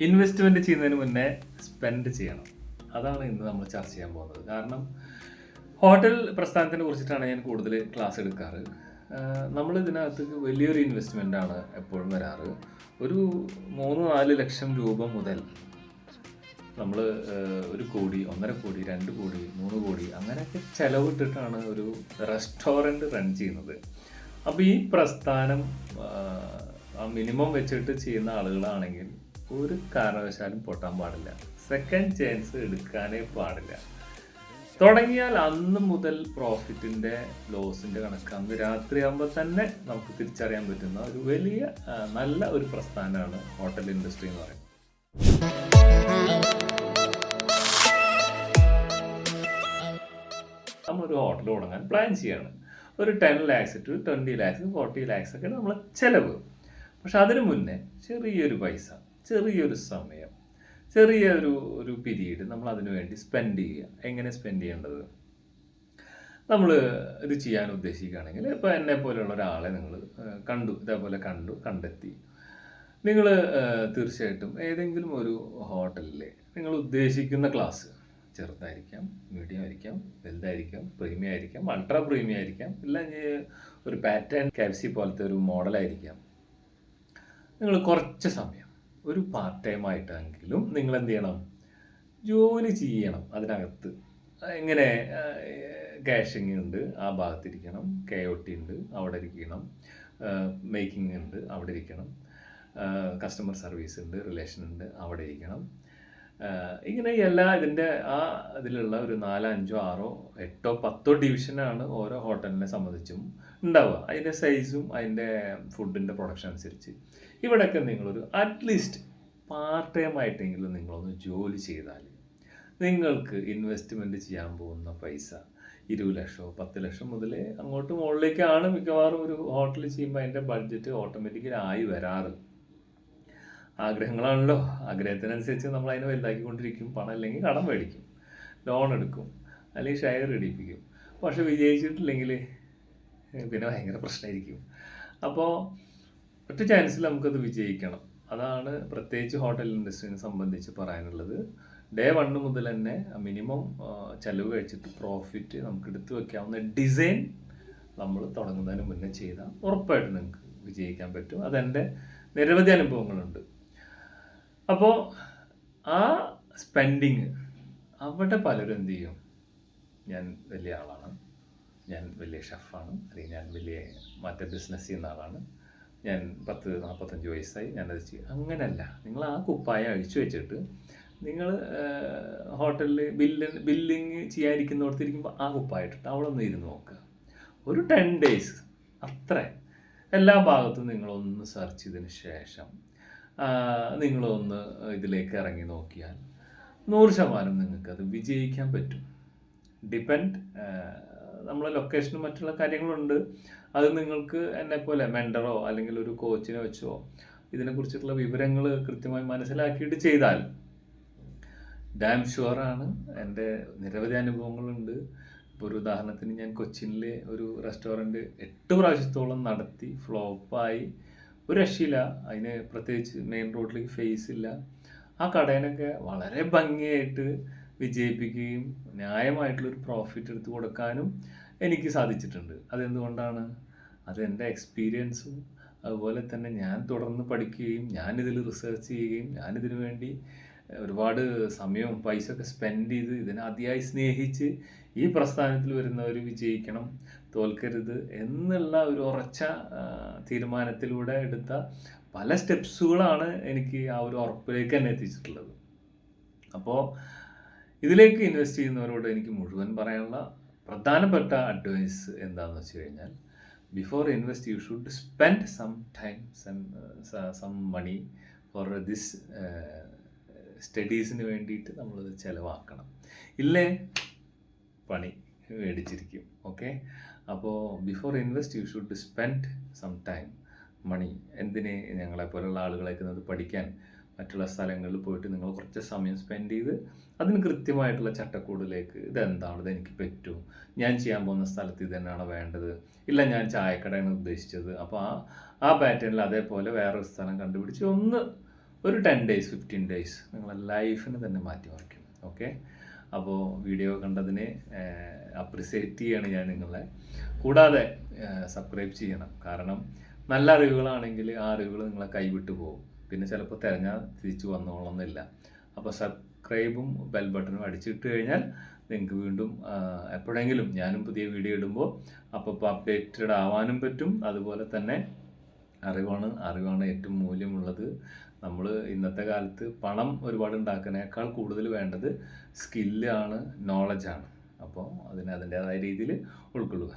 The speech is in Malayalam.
ഇൻവെസ്റ്റ്മെന്റ് ചെയ്യുന്നതിന് മുന്നേ സ്പെൻഡ് ചെയ്യണം. അതാണ് ഇന്ന് നമ്മൾ ചർച്ച ചെയ്യാൻ പോകുന്നത്. കാരണം ഹോട്ടൽ പ്രസ്ഥാനത്തിനെ കുറിച്ചിട്ടാണ് ഞാൻ കൂടുതൽ ക്ലാസ് എടുക്കാറ്. നമ്മൾ ഇതിനകത്ത് വലിയൊരു ഇൻവെസ്റ്റ്മെന്റ് ആണ് എപ്പോഴും വരാറ്. ഒരു മൂന്ന് നാല് ലക്ഷം രൂപ മുതൽ നമ്മൾ ഒരു കോടി ഒന്നര കോടി രണ്ട് കോടി മൂന്ന് കോടി അങ്ങനെയൊക്കെ ചിലവിട്ടിട്ടാണ് ഒരു റെസ്റ്റോറന്റ് റൺ ചെയ്യുന്നത്. അപ്പോൾ ഈ പ്രസ്ഥാനം മിനിമം വെച്ചിട്ട് ചെയ്യുന്ന ആളുകളാണെങ്കിൽ ഒരു കാരണവശാലും പൊട്ടാൻ പാടില്ല. സെക്കൻഡ് ചാൻസ് എടുക്കാനേ പാടില്ല. തുടങ്ങിയാൽ അന്ന് മുതൽ പ്രോഫിറ്റിന്റെ ലോസിന്റെ കണക്ക് അന്ന് രാത്രിയാകുമ്പോൾ തന്നെ നമുക്ക് തിരിച്ചറിയാൻ പറ്റുന്ന ഒരു വലിയ നല്ല ഒരു പ്രസ്ഥാനമാണ് ഹോട്ടൽ ഇൻഡസ്ട്രി എന്ന് പറയുന്നത്. നമ്മളൊരു ഹോട്ടൽ തുടങ്ങാൻ പ്ലാൻ ചെയ്യാണ്. ഒരു ten lakhs to twenty lakhs forty lakhs ഒക്കെ നമ്മൾ ചിലവ്. പക്ഷെ അതിനു മുന്നേ ചെറിയൊരു പൈസ. ചെറിയൊരു സമയം ചെറിയൊരു ഒരു പീരീഡ് നമ്മൾ അതിനു വേണ്ടി സ്പെൻഡ് ചെയ്യുക. എങ്ങനെ സ്പെൻഡ് ചെയ്യേണ്ടത്? നമ്മൾ ഇത് ചെയ്യാൻ ഉദ്ദേശിക്കുകയാണെങ്കിൽ ഇപ്പോൾ എന്നെ പോലെയുള്ള ഒരാളെ നിങ്ങൾ കണ്ടു ഇതേപോലെ കണ്ടു കണ്ടെത്തി. നിങ്ങൾ തീർച്ചയായിട്ടും ഏതെങ്കിലും ഒരു ഹോട്ടലിൽ നിങ്ങൾ ഉദ്ദേശിക്കുന്ന ക്ലാസ് ചെറുതായിരിക്കാം മീഡിയം ആയിരിക്കാം വലുതായിരിക്കാം പ്രീമിയം ആയിരിക്കാം അൾട്രാ പ്രീമിയം ആയിരിക്കാം ഇല്ലെങ്കിൽ ഒരു പാറ്റേൺ കാപ്സി പോലത്തെ ഒരു മോഡലായിരിക്കാം നിങ്ങൾ കുറച്ച് സമയം ഒരു പാർട്ട് ടൈം ആയിട്ടെങ്കിലും നിങ്ങൾ എന്ത് ചെയ്യണം ജോലി ചെയ്യണം അതിനകത്ത്. എങ്ങനെ ക്യാഷിങ് ഉണ്ട് ആ ഭാഗത്തിരിക്കണം. കെ ഒ ടി ഉണ്ട് അവിടെ ഇരിക്കണം. മേക്കിംഗ് ഉണ്ട് അവിടെ ഇരിക്കണം. കസ്റ്റമർ സർവീസ് ഉണ്ട് റിലേഷൻ ഉണ്ട് അവിടെ ഇരിക്കണം. ഇങ്ങനെ എല്ലാ ഇതിന്റെ ആ ഇതിലുള്ള ഒരു നാലോ അഞ്ചോ ആറോ എട്ടോ പത്തോ ഡിവിഷനാണ് ഓരോ ഹോട്ടലിനെ സംബന്ധിച്ചും ഉണ്ടാവുക. അതിന്റെ സൈസും അതിന്റെ ഫുഡിന്റെ പ്രൊഡക്ഷൻ അനുസരിച്ച്. ഇവിടെയൊക്കെ നിങ്ങളൊരു അറ്റ്ലീസ്റ്റ് പാർട്ട് ടൈം ആയിട്ടെങ്കിലും നിങ്ങളൊന്ന് ജോലി ചെയ്താൽ നിങ്ങൾക്ക് ഇൻവെസ്റ്റ്മെന്റ് ചെയ്യാൻ പോകുന്ന പൈസ ഇരുപത് ലക്ഷമോ പത്ത് ലക്ഷം മുതൽ അങ്ങോട്ട് മുകളിലേക്കാണ് മിക്കവാറും ഒരു ഹോട്ടൽ ചെയ്യുമ്പോൾ അതിന്റെ ബഡ്ജറ്റ് ഓട്ടോമാറ്റിക്കലി ആയി വരാറ്. ആഗ്രഹങ്ങളാണല്ലോ. ആഗ്രഹത്തിനനുസരിച്ച് നമ്മൾ അതിനെ വലുതാക്കിക്കൊണ്ടിരിക്കും. പണം അല്ലെങ്കിൽ കടം മേടിക്കും. ലോൺ എടുക്കും. അല്ലെങ്കിൽ ഷെയർ ഇടിപ്പിക്കും. പക്ഷെ വിജയിച്ചിട്ടില്ലെങ്കിൽ പിന്നെ ഭയങ്കര പ്രശ്നമായിരിക്കും. അപ്പോൾ ഒറ്റ ചാൻസിൽ നമുക്കത് വിജയിക്കണം. അതാണ് പ്രത്യേകിച്ച് ഹോട്ടൽ ഇൻഡസ്ട്രീനെ സംബന്ധിച്ച് പറയാനുള്ളത്. ഡേ വണ്ണ് മുതൽ തന്നെ മിനിമം ചിലവ് കഴിച്ചിട്ട് പ്രോഫിറ്റ് നമുക്ക് എടുത്തു വെക്കാവുന്ന ഡിസൈൻ നമ്മൾ തുടങ്ങുന്നതിന് മുന്നേ ചെയ്താൽ ഉറപ്പായിട്ടും നിങ്ങൾക്ക് വിജയിക്കാൻ പറ്റും. അതെന്റെ നിരവധി അനുഭവങ്ങളുണ്ട്. അപ്പോൾ ആ സ്പെൻഡിങ് അവിടെ പലരും എന്ത് ചെയ്യും? ഞാൻ വലിയ ആളാണ്. ഞാൻ വലിയ ഷെഫാണ് അല്ലെങ്കിൽ ഞാൻ വലിയ മറ്റേ ബിസിനസ് ചെയ്യുന്ന ആളാണ്. ഞാൻ പത്ത് നാൽപ്പത്തഞ്ച് വയസ്സായി ഞാനത് ചെയ്യും. അങ്ങനല്ല. നിങ്ങൾ ആ കുപ്പായം അഴിച്ചു വെച്ചിട്ട് നിങ്ങൾ ഹോട്ടലിൽ ബില്ല് ബില്ലിങ് ചെയ്യാനിരിക്കുന്നിടത്തിരിക്കുമ്പോൾ ആ കുപ്പായം ഇട്ടിട്ട് അവിടെ ഇരുന്ന് നോക്കുക. ഒരു ടെൻ ഡേയ്സ് അത്ര. എല്ലാ ഭാഗത്തും നിങ്ങളൊന്ന് സെർച്ച് ചെയ്തതിന് ശേഷം ആ, നിങ്ങളൊന്ന് ഇതിലേക്ക് ഇറങ്ങി നോക്കിയാൽ നൂറ് ശതമാനം നിങ്ങൾക്കത് വിജയിക്കാൻ പറ്റും. ഡിപ്പെൻഡ് നമ്മളെ ലൊക്കേഷനും മറ്റുള്ള കാര്യങ്ങളുണ്ട്. അത് നിങ്ങൾക്ക് എന്നെ പോലെ മെൻഡറോ അല്ലെങ്കിൽ ഒരു കോച്ചിനെ വെച്ചോ ഇതിനെക്കുറിച്ചിട്ടുള്ള വിവരങ്ങൾ കൃത്യമായി മനസ്സിലാക്കിയിട്ട് ചെയ്താൽ ഡാം ഷുവറാണ് എന്റെ നിരവധി അനുഭവങ്ങളുണ്ട്. ഇപ്പോൾ ഒരു ഉദാഹരണത്തിന് ഞാൻ കൊച്ചിനിലെ ഒരു റെസ്റ്റോറന്റ് എട്ട് പ്രാവശ്യത്തോളം നടത്തി ഫ്ലോപ്പായി ഒരു രക്ഷയില്ല. അതിന് പ്രത്യേകിച്ച് മെയിൻ റോഡിലേക്ക് ഫേസ് ഇല്ല. ആ കടേനൊക്കെ വളരെ ഭംഗിയായിട്ട് വിജയിപ്പിക്കുകയും ന്യായമായിട്ടുള്ളൊരു പ്രോഫിറ്റ് എടുത്ത് കൊടുക്കാനും എനിക്ക് സാധിച്ചിട്ടുണ്ട്. അതെന്തുകൊണ്ടാണ്? അതെന്റെ എക്സ്പീരിയൻസും അതുപോലെ തന്നെ ഞാൻ തുടർന്ന് പഠിക്കുകയും ഞാനിതിൽ റിസർച്ച് ചെയ്യുകയും ഞാനിതിനു വേണ്ടി ഒരുപാട് സമയവും പൈസ ഒക്കെ സ്പെൻഡ് ചെയ്ത് ഇതിനെ അതിയായി സ്നേഹിച്ച് ഈ പ്രസ്ഥാനത്തിൽ വരുന്നവർ വിജയിക്കണം. തോൽക്കരുത് എന്നുള്ള ഒരു ഉറച്ച തീരുമാനത്തിലൂടെ എടുത്ത പല സ്റ്റെപ്സുകളാണ് എനിക്ക് ആ ഒരു ഉറപ്പിലേക്ക് തന്നെ എത്തിച്ചിട്ടുള്ളത്. അപ്പോൾ ഇതിലേക്ക് ഇൻവെസ്റ്റ് ചെയ്യുന്നവരോട് എനിക്ക് മുഴുവൻ പറയാനുള്ള പ്രധാനപ്പെട്ട അഡ്വൈസ് എന്താണെന്ന് വെച്ച് കഴിഞ്ഞാൽ before invest you should spend some time some money for this സ്റ്റഡീസിന് വേണ്ടിയിട്ട് നമ്മളത് ചിലവാക്കണം. ഇല്ലേ? പണി മേടിച്ചിരിക്കും. ഓക്കെ അപ്പോൾ before invest you should spend some time money എന്തിന് ഞങ്ങളെ പോലുള്ള ആളുകളൊക്കെ അത് പഠിക്കാൻ മറ്റുള്ള സ്ഥലങ്ങളിൽ പോയിട്ട് നിങ്ങൾ കുറച്ച് സമയം സ്പെൻഡ് ചെയ്ത് അതിന് കൃത്യമായിട്ടുള്ള ചട്ടക്കൂടിലേക്ക് ഇതെന്താണ് ഇത് എനിക്ക് പറ്റും? ഞാൻ ചെയ്യാൻ പോകുന്ന സ്ഥലത്ത് ഇത് തന്നെയാണ് വേണ്ടത്? ഇല്ല ഞാൻ ചായക്കടയാണ് ഉദ്ദേശിച്ചത്. അപ്പോൾ ആ ആ പാറ്റേണിൽ അതേപോലെ വേറൊരു സ്ഥലം കണ്ടുപിടിച്ച് ഒന്ന് ഒരു ടെൻ ഡേയ്സ് ഫിഫ്റ്റീൻ ഡേയ്സ് നിങ്ങളെ ലൈഫിനെ തന്നെ മാറ്റി മാറ്റിമറിക്കും ഓക്കെ അപ്പോൾ വീഡിയോ കണ്ടതിന് അപ്രിസിയേറ്റ് ചെയ്യാണ് ഞാൻ നിങ്ങളെ. കൂടാതെ സബ്സ്ക്രൈബ് ചെയ്യണം. കാരണം നല്ല അറിവുകളാണെങ്കിൽ ആ അറിവുകൾ നിങ്ങളെ കൈവിട്ടു പോകും. പിന്നെ ചിലപ്പോൾ തിരഞ്ഞാൽ തിരിച്ചു വന്നോളന്നില്ല. അപ്പോൾ സബ്സ്ക്രൈബും ബെൽ ബട്ടണും അടിച്ചിട്ട് കഴിഞ്ഞാൽ നിങ്ങൾക്ക് വീണ്ടും എപ്പോഴെങ്കിലും ഞാനും പുതിയ വീഡിയോ ഇടുമ്പോൾ അപ്പോൾ അപ്ഡേറ്റഡ് ആവാനും പറ്റും. അതുപോലെ തന്നെ അറിവാണ് അറിവാണ് ഏറ്റവും മൂല്യമുള്ളത്. നമ്മൾ ഇന്നത്തെ കാലത്ത് പണം ഒരുപാട് ഉണ്ടാക്കുന്നതിനേക്കാൾ കൂടുതൽ വേണ്ടത് സ്കില്ലാണ് നോളജാണ് അപ്പോൾ അതിന് അതിന്റേതായ രീതിയിൽ ഉൾക്കൊള്ളുക.